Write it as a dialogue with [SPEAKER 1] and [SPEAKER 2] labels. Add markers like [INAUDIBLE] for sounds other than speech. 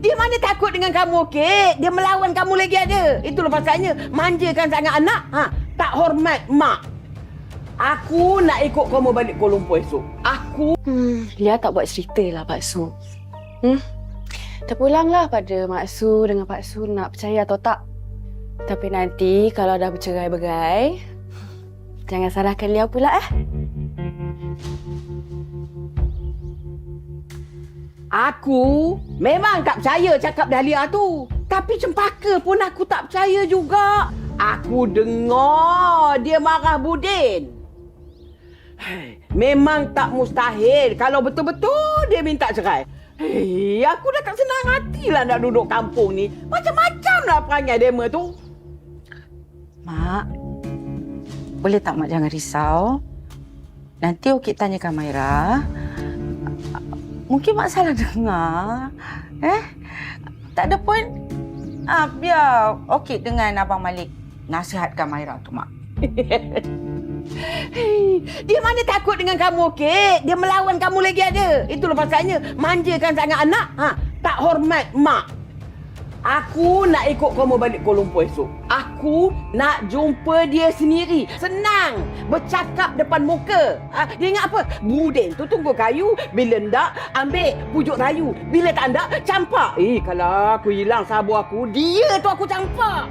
[SPEAKER 1] Dia mana takut dengan kamu, okey? Dia melawan kamu lagi ada. Itulah pasalnya. Manjakan sangat anak. Ha, tak hormat mak. Aku nak ikut kamu balik Kuala Lumpur esok. Aku
[SPEAKER 2] Hmm, Lia tak buat cerita lah Pak Su. Hmm? Terpulanglah pada Mak Su dengan Pak Su nak percaya atau tak. Tapi nanti kalau dah bercerai-berai, jangan salahkan Lia pula eh.
[SPEAKER 1] Aku memang tak percaya cakap Dahlia tu. Tapi cempaka pun aku tak percaya juga. Aku dengar dia marah Budin. Memang tak mustahil kalau betul-betul dia minta cerai. Hei, aku dah tak senang hati lah nak duduk kampung ni. Macam-macam lah perangai dema tu.
[SPEAKER 3] Mak, boleh tak Mak jangan risau? Nanti Okey tanyakan Maira. Mungkin Mak salah dengar. Eh? Tak ada pun. Ah, biar Okey dengan Abang Malik nasihatkan Maira tu, Mak. [LAUGHS]
[SPEAKER 1] Dia mana takut dengan kamu, okey? Dia melawan kamu lagi ada. Itulah pasalnya. Manjakan sangat anak. Ha, tak hormat mak. Aku nak ikut kamu balik Kuala Lumpur esok. Aku nak jumpa dia sendiri. Senang. Bercakap depan muka. Ha, dia ingat apa? Budin tu tunggu kayu. Bila ndak, ambil pujuk rayu. Bila tak ndak, campak. Eh, kalau aku hilang sabu aku, dia tu aku campak.